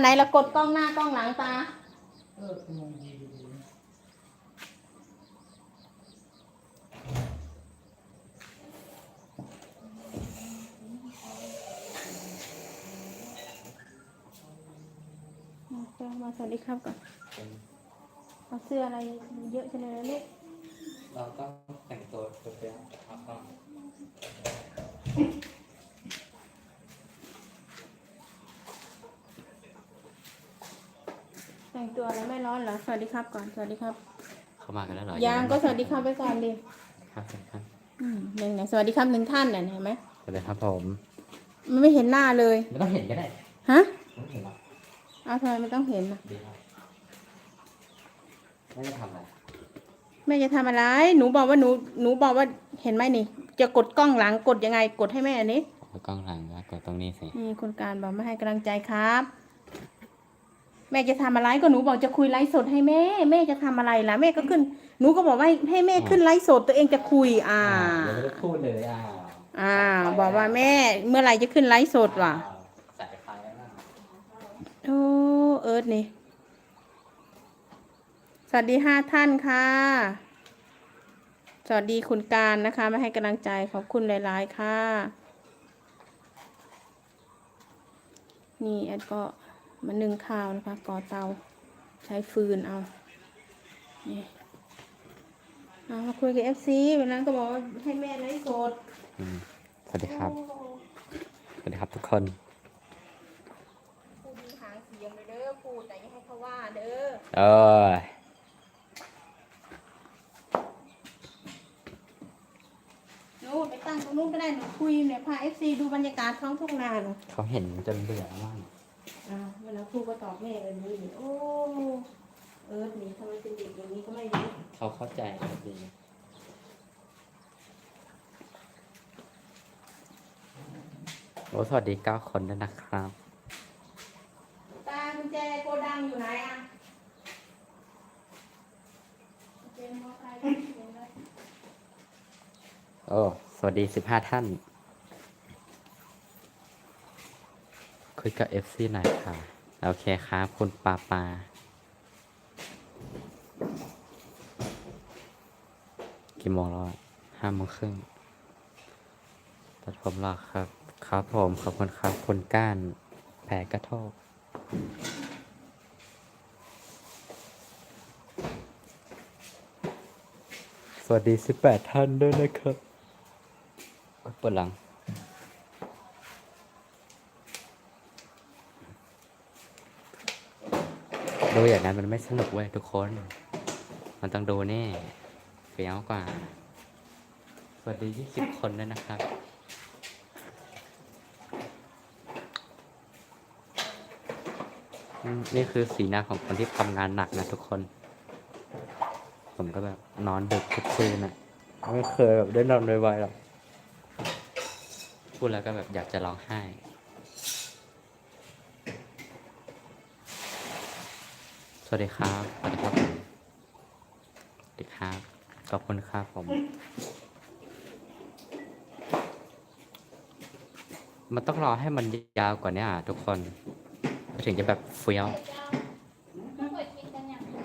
ไหนเรากดกล้องหน้ากล้องหลังตา เออมองดีดีมาสวัสดีครับก่อนเอาเสื้ออะไรเยอะจังเลยนะลูกเราต้องแต่งตัวเปรี้ยวๆ ครับก็แต่งตัวอะไรไม่ร้อนเหรอ สวัสดีครับก่อน สวัสดีครับ เข้ามากันแล้วเหรอยังก็สวัสดีครับไปก่อนดิครับสวัสดีครับอืมหนึ่งไหนสวัสดีครับหนึ่งท่านน่ะเห็นไหมสวัสดีครับผมมันไม่เห็นหน้าเลยไม่ต้องเห็นก็ได้ฮะไม่ต้องเห็นหรอกเอาทำไมไม่ต้องเห็นน่ะดีครับไม่ได้ทำอะไรแม่จะทำอะไร หนูบอกว่าหนูหนูบอกว่าเห็นไหมนี่ จะกดกล้องหลังกดยังไงกดให้แม่อันนี้เอากล้องหลังแล้วกดตรงนี้สินี่คนการบอกมาให้กำลังใจครับ แม่จะทำอะไรก็หนูบอกจะคุยไลฟ์สดให้แม่ แม่จะทำอะไรล่ะแม่ก็ขึ้น หนูก็บอกว่าให้แม่ขึ้นไลฟ์สดตัวเองจะคุย อ่ายังไม่ได้พูดเลยอ่าอ่า บอกว่าแม่เมื่อไหร่จะขึ้นไลฟ์สดว่ะสายไฟแล้วนะโอ้เอิร์ธนี่สวัสดีห้าท่านค่ะ สวัสดีคุณการนะคะมาให้กำลังใจขอบคุณหลาย ๆ ค่ะ นี่แอดก็ มานึ่งข้าวนะคะก่อเตาใช้ฟืนเอานี่เอามาคุยกับเอฟซีวันนั้นก็บอกว่าให้แม่ไลฟ์สดอืมสวัสดีครับ สวัสดีครับทุกคน พูดดีหางเสียงเลยเด้อพูดแต่อย่าให้เขาว่าเด้อเออนู่นไปตั้งตรงนู้นก็ได้หนูคุยเนี่ยพาเอฟซีดูบรรยากาศท้องทุ่งนาหนูเขาเห็นจนเบื่อมาก อ้าวเวลาครูก็ตอบแม่เลยนี่โอ้ เอิร์ธนี่ทำไมเป็นเด็กอย่างนี้ก็ไม่รู้เขาเข้าใจดีโอ้สวัสดีเก้าคนด้วยนะครับ ตากุญแจโกดังอยู่ไหนอะกุญแจมอไซค์ก็อยู่ไหน โอ้ สวัสดีสิบห้าท่าน คุยกับ FC หน่อยค่ะ โอเคครับ คุณปาปา กี่โมงแล้วอะห้าโมงครึ่งตัดผมหรอครับ ครับผม ขอบคุณครับ คุณก้าน แผลกระโทกสวัสดีสิบแปดท่านด้วยนะครับปวดหลัง ดูอย่างนั้นมันไม่สนุกเว้ยทุกคน มันต้องดูแน่เฟี้ยวกว่า สวัสดียี่สิบคนด้วยนะครับอืมนี่คือสีหน้าของคนที่ทำงานหนักนะทุกคน ผมก็แบบนอนดึกทุกคืนอะไม่เคยแบบได้นอนไวๆหรอก พูดแล้วก็แบบอยากจะร้องไห้ สวัสดีครับสวัสดีครับสวัสดีครับ ขอบคุณครับผม มันต้องรอให้มันยาวกว่านี้อะทุกคนถึงจะแบบเฟี้ยว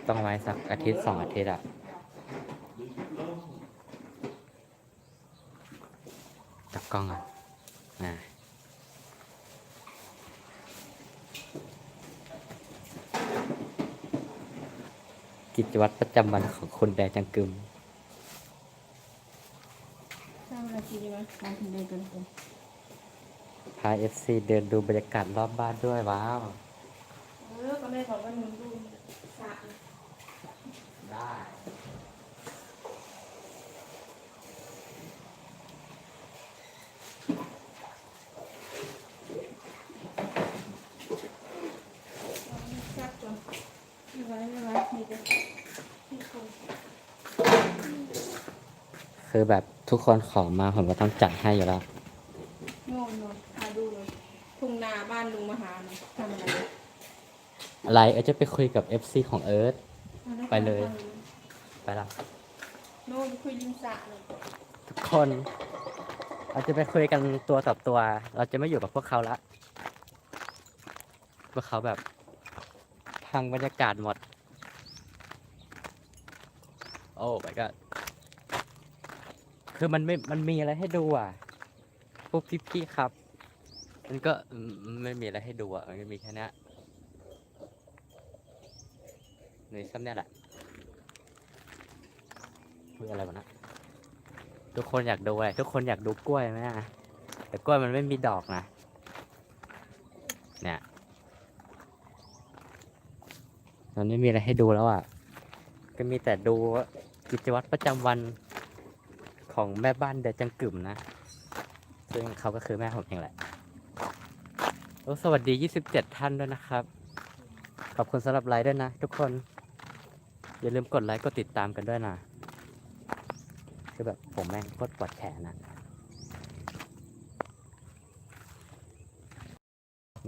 ต้องไว้สักอาทิตย์สองอาทิตย์อะจับกล้องอะอะ กิจวัตรประจำวันของคนแดจังกึมสร้างอะไรทีดีไหมมาถึงเดินกันเลยพาเอฟซีเดินดูบรรยากาศรอบบ้านด้วยว้าว เออก็แม่บอกว่าหนูดูสระ ได้ ซักก่อนไม่ไหวไม่ไหวมีแต่ที่โครง คือแบบทุกคนขอมาผมก็ต้องจัดให้อยู่แล้วโง่นอนมาดูเลยทุ่งนาบ้านลุงมาหาหน่อยทำอะไรอะไรเออจะไปคุยกับ FC ของเอิร์ธ ไปเลย ไปละโน่นคุยริมสระเลยทุกคนเราจะไปคุยกันตัวต่อตัว เราจะไม่อยู่กับพวกเขาละพวกเขาแบบพังบรรยากาศหมด โอ้ my god คือมันไม่มันมีอะไรให้ดูอะพวกพี่ๆครับ มันก็ไม่มีอะไรให้ดูอะมันก็มีแค่นี้ยในซ้ำเนี่ยแหละพูดอะไรวะนะทุกคนอยากดูอะไรทุกคนอยากดูกล้วยไหมอะแต่กล้วยมันไม่มีดอกนะเนี่ยมันไม่มีอะไรให้ดูแล้วอะก็มีแต่ดูกิจวัตรประจำวัน ของแม่บ้านเดจังกึ่มนะ ซึ่งเขาก็คือแม่ผมเองแหละโอ้สวัสดี 27 ท่านด้วยนะครับ ขอบคุณสำหรับไลค์ด้วยนะ ทุกคน อย่าลืมกดไลค์กดติดตามกันด้วยนะคือแบบผมแม่งโคตรปวดแขนนะน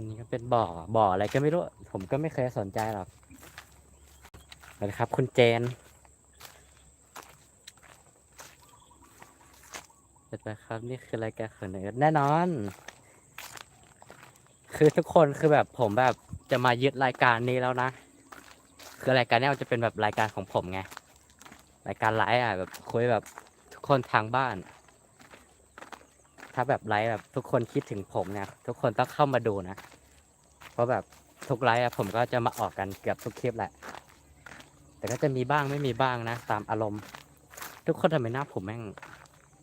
นี่ก็เป็นบ่อ บ่ออะไรก็ไม่รู้ ผมก็ไม่เคยสนใจหรอกนะครับ คุณเจน เสร็จแล้วครับนี่คือรายการของเนิร์ดแน่นอน คือทุกคนคือแบบผมแบบจะมายึดรายการนี้แล้วนะ คือรายการนี้มันจะเป็นแบบรายการของผมไง รายการไลฟ์อะแบบคุยแบบทุกคนทางบ้าน ถ้าแบบไลฟ์แบบทุกคนคิดถึงผมเนี่ยทุกคนต้องเข้ามาดูนะ เพราะแบบทุกไลฟ์อะผมก็จะมาออกกันเกือบทุกคลิปแหละ แต่ก็จะมีบ้างไม่มีบ้างนะ ตามอารมณ์ ทุกคนทำไมหน้าผมแม่ง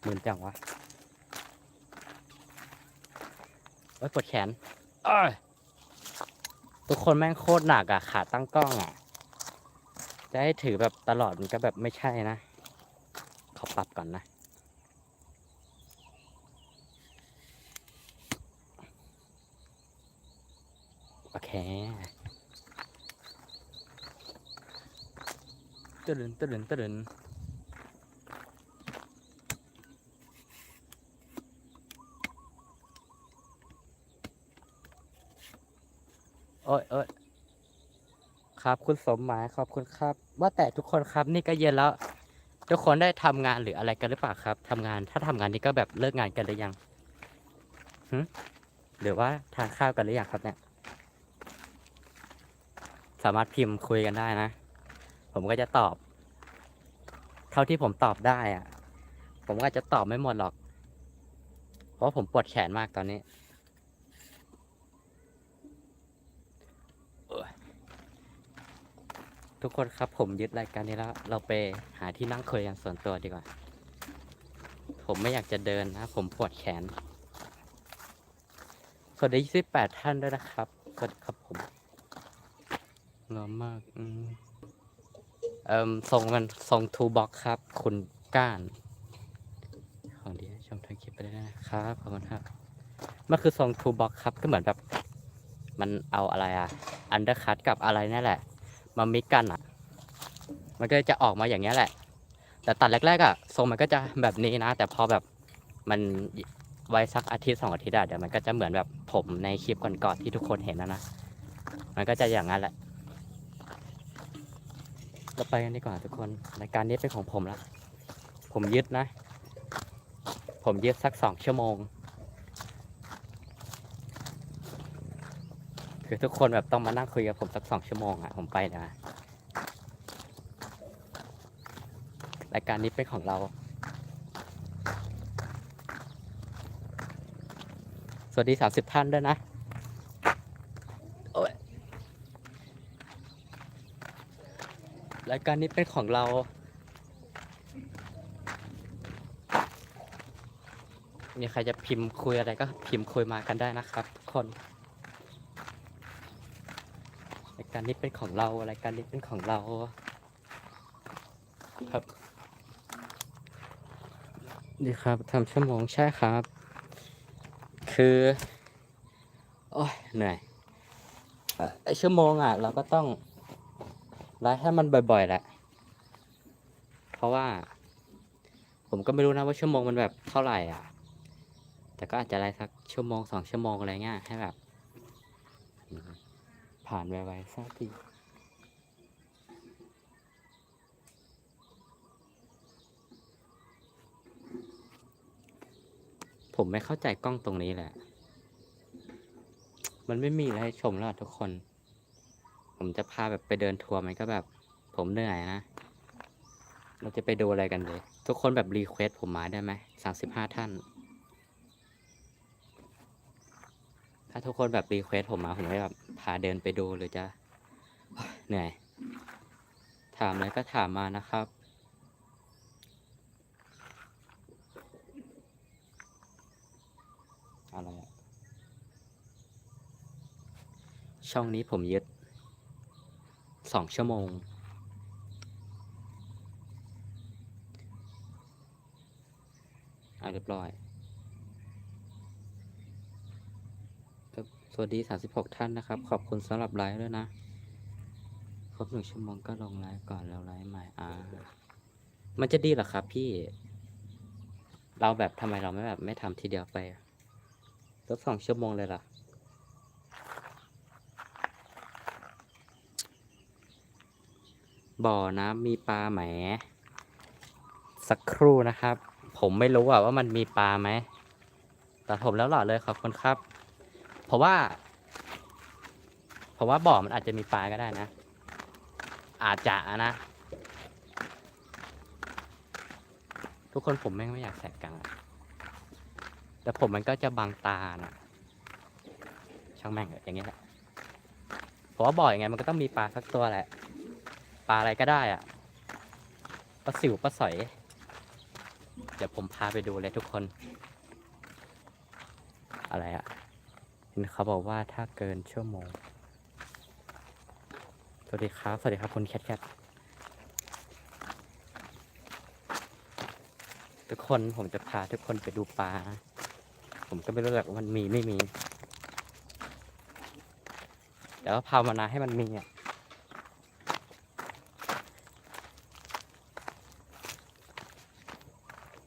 เหมือนจังวะโอ้ยปวดแขนทุกคนแม่งโคตรหนักอะขาตั้งกล้องอะจะให้ถือแบบตลอดมันก็แบบไม่ใช่นะ ขอปรับก่อนนะโอเคตื่นตื่นตื่น อ้ยโอ้ยครับ คุณสมหมายขอบคุณครับ ว่าแต่ทุกคนครับ นี่ก็เย็นแล้ว ทุกคนได้ทำงานหรืออะไรกันหรือเปล่าครับทำงานถ้าทำงานนี้ก็แบบเลิกงานกันหรือยังหึหรือว่าทานข้าวกันหรือยังครับเนี่ย สามารถพิมพ์คุยกันได้นะ ผมก็จะตอบ เท่าที่ผมตอบได้อะผมก็จะตอบไม่หมดหรอก เพราะผมปวดแขนมากตอนนี้โอ้ย ทุกคนครับผมยึดรายการนี้แล้ว เราไปหาที่นั่งคุยกันส่วนตัวดีกว่า ผมไม่อยากจะเดินนะ ผมปวดแขน สวัสดี28ท่านด้วยนะครับ สวัสดีครับผมงอมมาก อืมเอ่มทรงมันทรงทูบ็อกครับ คุณก้าน ของดีชมทางคลิปไปได้นะครับขอบคุณครับมันคือทรงทูบ็อกครับ ก็เหมือนแบบ มันเอาอะไรอะอันเดอร์คัตกับอะไรนี่นแหละ มามิกกันอะ มันก็จะออกมาอย่างเงี้ยแหละ แต่ตัดแรกๆอะทรงมันก็จะแบบนี้นะ แต่พอแบบมันไว้สักอาทิตย์สองอาทิตย์อะเดี๋ยวมันก็จะเหมือนแบบผมในคลิปก่อนๆที่ทุกคนเห็นนะนะ มันก็จะอย่างนั้นแหละ เราไปกันดีกว่าทุกคนรายการนี้เป็นของผมละ ผมยึดนะ ผมยึดสักสองชั่วโมง คือทุกคนแบบต้องมานั่งคุยกับผมสักสองชั่วโมงอะผมไปนะรายการนี้เป็นของเรา สวัสดีสามสิบท่านด้วยนะรายการนี้เป็นของเรามีใครจะพิมพ์คุยอะไรก็พิมพ์คุยมากันได้นะครับทุกคน ราย การนี้เป็นของเรารายการนี้เป็นของเรา ครับดีครับทำชั่วโมงใช่ครับ คือ โอ้ยเหนื่อยเอ่อไอชั่วโมงอะ เราก็ต้องไลฟ์ให้มันบ่อยๆแหละ เพราะว่า ผมก็ไม่รู้นะว่าชั่วโมงมันแบบเท่าไหร่อะ แต่ก็อาจจะไลฟ์สักชั่วโมงสองชั่วโมงอะไรเงี้ยให้แบบ ผ่านไวๆสักทีผมไม่เข้าใจกล้องตรงนี้แหละ มันไม่มีอะไรให้ชมแล้วทุกคน ผมจะพาแบบไปเดินทัวร์มันก็แบบ ผมเหนื่อยนะ เราจะไปดูอะไรกันเลย ทุกคนแบบรีเควสผมมาได้ไหมสามสิบห้าท่าน ถ้าทุกคนแบบรีเควสผมมาผมจะแบบพาเดินไปดูหรือจะเหนื่อย ถามอะไรก็ถามมานะครับอะไรช่องนี้ผมยึดสองชั่วโมง อะเรียบร้อยครับ สวัสดี 36 ท่านนะครับ ขอบคุณสำหรับไลฟ์ด้วยนะ ครบหนึ่งชั่วโมงก็ลงไลฟ์ก่อนแล้วไลฟ์ใหม่อ่ามันจะดีหรอครับพี่ เราแบบทำไมเราไม่แบบไม่ทำทีเดียวไปอะสักสองชั่วโมงเลยล่ะ บ่อน้ำมีปลาไหม สักครู่นะครับ ผมไม่รู้อะว่ามันมีปลาไหม แต่ผมแล้วหล่อเลยขอบคุณครับ ราะว่า เพราะว่าบ่อมันอาจจะมีปลาก็ได้นะ อาจจะนะ ทุกคนผมแม่งไม่อยากแสกกลางแต่ผมมันก็จะบังตานะช่างแม่งเถอะอย่างเงี้ยแหละเพราะว่าบ่อยังไงมันก็ต้องมีปลาสักตัวแหละ ปลาอะไรก็ได้อะปลาสิวปลาสอย เดี๋ยวผมพาไปดูเลยทุกคน อะไรอะ เห็นเขาบอกว่าถ้าเกินชั่วโมง สวัสดีครับ สวัสดีครับคุณแคทแคททุกคนผมจะพาทุกคนไปดูปลา ผมก็ไม่รู้หรอกว่ามันมีไม่มี แต่ว่าภาวนาให้มันมีอะ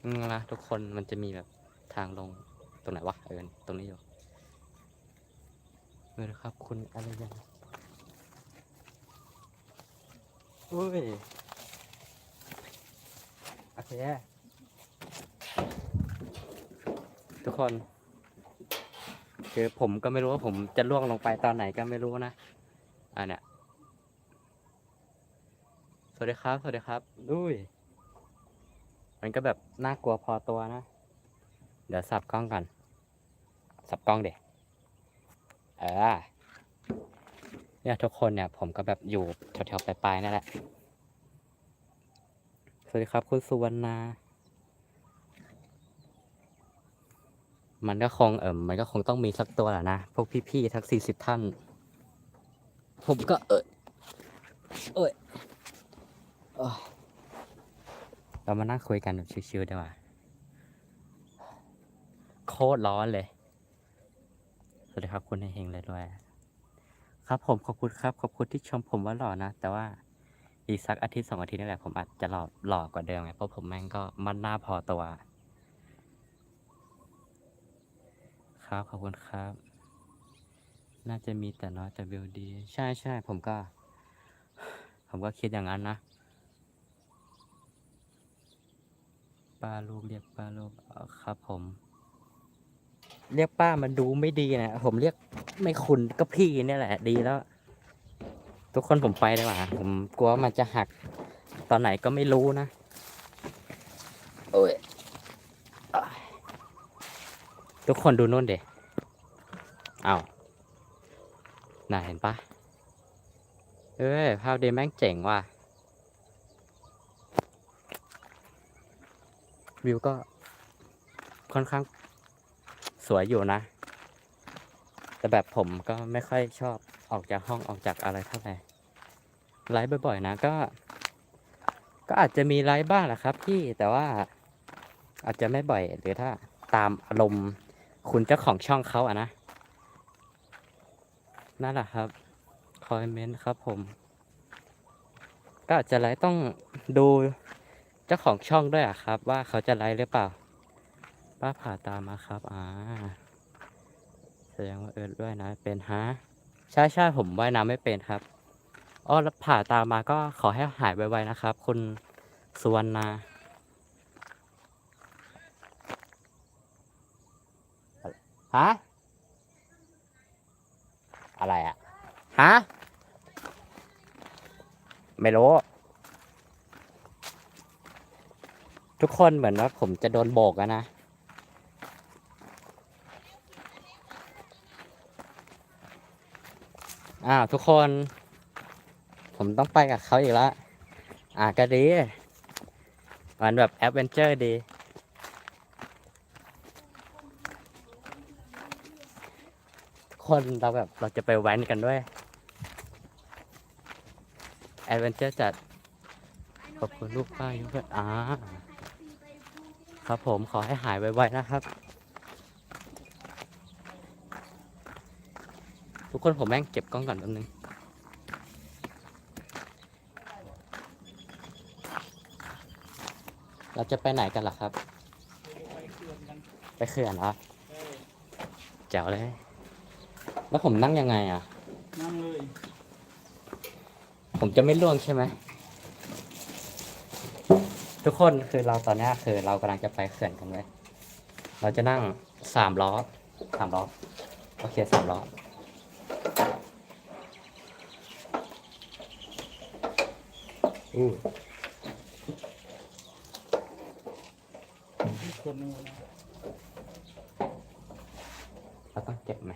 อืมนะทุกคนมันจะมีแบบทางลงตรงไหนวะเออตรงนี้อยู่ เออครับ คุณอะไรยังอุ้ยโอเคทุกคน คือผมก็ไม่รู้ว่าผมจะล่วงลงไปตอนไหนก็ไม่รู้นะอะเนี่ยสวัสดีครับ สวัสดีครับอุ้ย มันก็แบบน่ากลัวพอตัวนะ เดี๋ยวสับกล้องก่อน สับกล้องเด็ เออเนี่ยทุกคนเนี่ยผมก็แบบอยู่แถวๆปลายๆนั่นแหละ สวัสดีครับคุณสุวรรณา มันก็คงเออมันก็คงต้องมีสักตัวแหละนะ พวกพี่ๆทั้งสี่สิบท่าน ผมก็เออเอยเอยเรามานั่งคุยกันแบบชิวๆดีกว่าโคตรร้อนเลย วัสดีครับคุณเฮงเลยด้วยครับผมขอบคุณครับ ขอบคุณที่ชมผมว่าหล่อนะ แต่ว่าอีกสักอาทิตย์สองอาทิตย์นี่แหละผมอาจจะหล่อหล่อกว่าเดิมไงเพราะผมแม่งก็มันหน้าพอตัว ครับขอบคุณครับ น่าจะมีแต่น้อยแต่วิวดี ใช่ใช่ผมก็ ผมก็คิดอย่างนั้นนะป้าลูกเรียกป้าลูกครับผม เรียกป้ามันดูไม่ดีนะผมเรียกไม่คุณก็พี่เนี่ยแหละ ดีแล้ว ทุกคนผมไปดีกว่าผมกลัวมันจะหัก ตอนไหนก็ไม่รู้นะ โอ้ยอะทุกคนดูนู่นเด็อ้าวน่าเห็นปะเอ้ย ภาพเดแม่งเจ๋งว่ะ วิวก็ค่อนข้าง สวยอยู่นะ แต่แบบผมก็ไม่ค่อยชอบออกจากห้องออกจากอะไรเท่าไหร่ไลฟ์บ่อยๆนะก็ ก็อาจจะมีไลฟ์บ้างแหละครับพี่แต่ว่าอาจจะไม่บ่อยหรือถ้าตามอารมณ์คุณเจ้าของช่องเขาอะนะนั่นแหละครับคอยเมนต์ครับผม ก็อาจจะไลฟ์ต้องดูเจ้าของช่องด้วยอะครับ ว่าเขาจะไลฟ์หรือเปล่า ป้าผ่าตามมาครับ อ่า แสดงว่าเอิร์ดด้วยนะเป็นฮะ ใช่ใช่ผมว่ายน้ำไม่เป็นครับ อ้อแล้วผ่าตามมาก็ขอให้หายไวๆนะครับ คุณสุวรรณาฮะ อะไรอะฮะ ไม่รู้ ทุกคนเหมือนว่าผมจะโดนโบกอะนะ อ้าวทุกคน ผมต้องไปกับเขาอีกแล้วอะก็ดี มันแบบแอดเวนเจอร์ดี ทุกคนเราแบบเราจะไปแว้นกันด้วยแอดเวนเจอร์จัด ขอบคุณลูกป้ายุ้ยอ่าครับผมขอให้หายไวๆนะครับ ทุกคนผมแม่งเก็บกล้องก่อนแป๊บนึงเราจะไปไหนกันล่ะครับ ไปเขื่อนเหรอแจ๋วเลย แล้วผมนั่งยังไงอะ นั่งเลย ผมจะไม่ล่วงใช่ไหม ทุกคนคือเราตอนเนี้ยคือเรากำลังจะไปเขื่อนกันเลย เราจะนั่งสามล้อสามล้อ โอเคสามล้อ อู้อีกคนนึงนะเราต้องเก็บไหม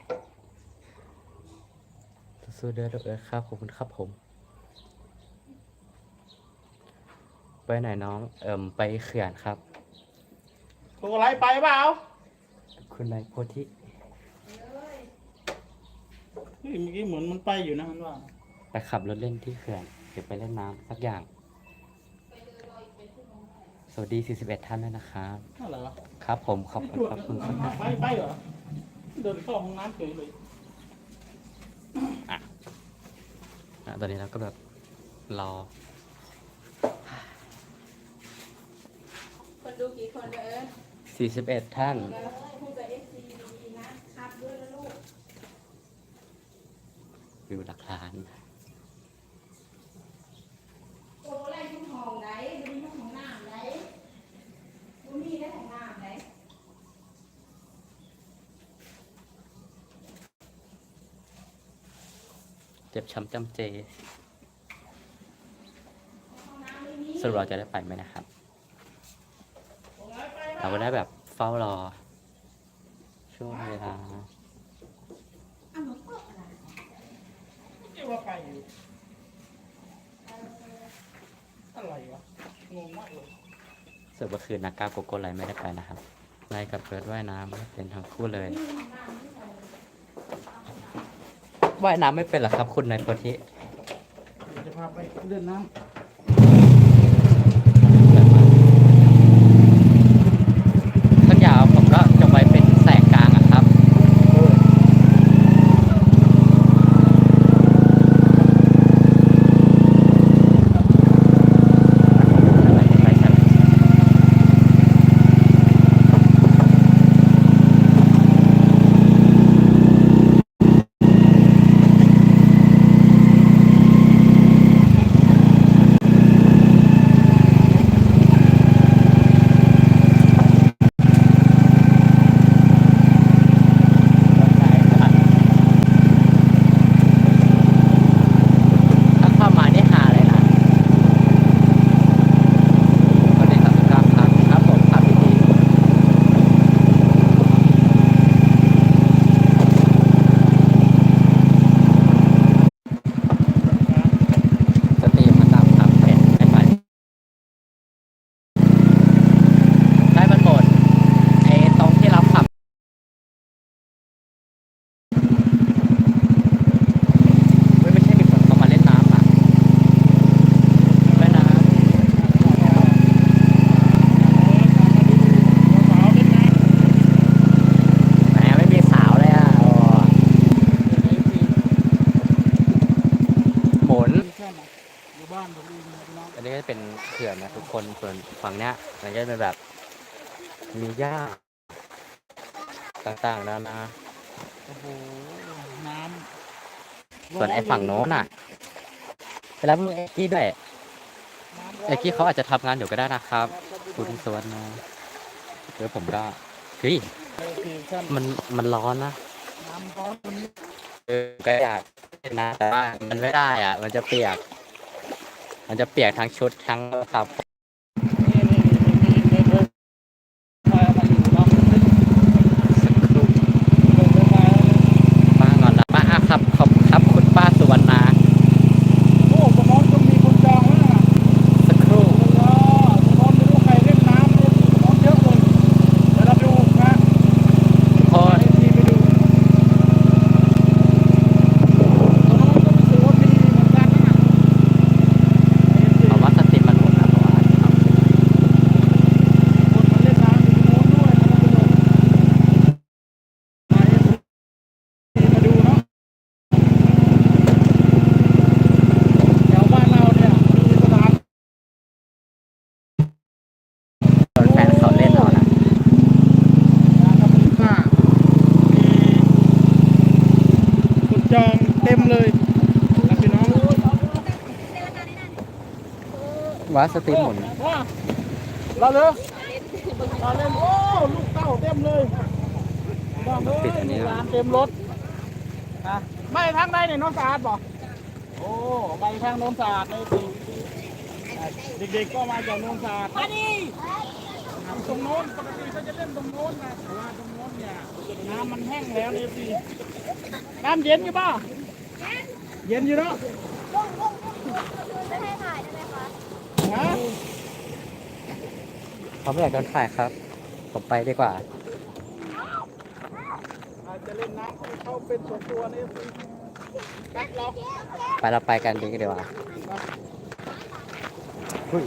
สู้ๆเด้อเด้อเอ้ยครับขอบคุณครับผม ไปไหนน้อง เอิ่มไปเขื่อนครับ ถูกอะไรไปเปล่าคุณนายโพธิเฮ้ยเมื่อกี้เหมือนมันไปอยู่นะมันว่า ไปขับรถเล่นที่เขื่อน หรือไปเล่นน้ำสักอย่าง สวัสดี 41 ท่านด้วยนะครับ นั่นเหรอครับผมขอบคุณครับคุณครับไปไปเหรอ เดินเข้าห้องน้ำเฉยเลย อะตอนนี้เราก็แบบรอ คนดูกี่คนเด้อ41 ท่าน พูดกับเอฟซีดีๆนะครับด้วยนะลูก วิวหลักล้าน โอ้ไรทุกห้องไหนดูมีห้องน้ำไหนดูมีได้ห้องน้ำไหน เจ็บช้ำจำเจห้องน้ำไม่มีสรุปเราจะได้ไปไหมนะครับ เราก็ได้แบบเฝ้ารอ ช่วงเวลาอ้าวหนูเปิดอะไรเรียกว่าไปอยู่อะไรวะงงมากเลยส่วนเมื่อคืนนักกาโกโก้ไลไม่ได้ไปนะครับไลกับเฟิร์สว่ายน้ำไม่เป็นทั้งคู่เลย ว่ายน้ำไม่เป็นเหรอครับ คุณนายโพธิเดี๋ยวจะพาไปเล่นน้ำงยาวผมก็จะไว้เป็นแสกกลางอะครับ ไม่ใช่ ถ้าเข้ามานี่หาเลยนะสวัสดีครับครับครับครับผมครับพี่ทีสตรีมมาตามครับเป็นเป็นไปได้มันหมดไอ้ตรงที่เราขับ เฮ้ยไม่ใช่มีคนเข้ามาเล่นน้ำอะว่ายน้ำแหมไม่มีสาวเลยอะโอ้หมุนำแค่ไหนอยู่บ้านผมเองนะพี่น้อง อันนี้ก็ เป็นเขื่อนนะทุกคนส่วนฝั่งเนี้ยมันก็จะเป็นแบบ มีหญ้าต่างๆนานาโอ้โห น้ำส่วนไอ้ฝั่งโน้นน่ะไปรับมือเอ็กกี้ด้วยน้ำร้นเอ็กกี้เขาอาจจะทำงานอยู่ก็ได้นะครับ คุณสวนนะเดี๋ยวผมก็เฮ้ยโอเคท่านมันมันร้อนนะน้ำร้อนวันนี้เออก็อยากเล่นนะแต่ว่ามันไม่ได้อะ มันจะเปียก มันจะเปียกทั้งชุดทั้งกระเป๋านี่นี่มีมีเบอร์ไฟเอามาอยู่ลองดูสิ สักครู่ เบอร์ไฟเอาเลย ป้างอนนะป้าอะครับขอบคุณครับคุณป้าสุวรรณา โอ้สมองต้องมีคนจองแล้วนะ สักครู่ เออสมองไม่รู้ใครเล่นน้ำเนี่ยสมองเยอะเลยเดี๋ยวเราดูนะ พอ ไปทีไปดูสมองก็รู้สึกว่ามีเหมือนกันนะ เอาว่าสติมันหมดนะเพราะว่าครับ คนมาเล่นน้ำอยู่ตรงโน้นด้วยนะครับมาดูเนาะแถวบ้านเราเนี่ยมีสถาน แฟนเขาเล่นเอานะ นะครับมีค่ามีคน จองเต็มเลยนะพี่น้องว่าสติหมุนว่าเราเลยเราเล่นโอ้ลูกเต้าเต็มเลยบอกเลยปิดอันนี้ลูกก่หอนลานเต็มรถนะไม่ทางใดเนี่ยน้องสะอาดบอกโอ้ไปทางโน้นสะอาดเลยสิเด็กๆก็มาจากโน้นสะอาดมาดิตรงโน้นปกติเขาจะเล่นตรงโน้นนะแต่ว่าตรงโน้นเนี่ยน้ำมันแห้งแล้วนี่สิ น้ำเย็นอยู่ป่ะเย็นอยู่เนาะไม่ให้ถ่ายได้ไหมคะฮะเขาไม่อยากโดนถ่ายครับ ผมไปดีกว่า อาจจะเล่นน้ำเข้าเป็นส่วนตัวนี่สิกัดล็อกไปเราไปกันดีกว่าเฮ้ย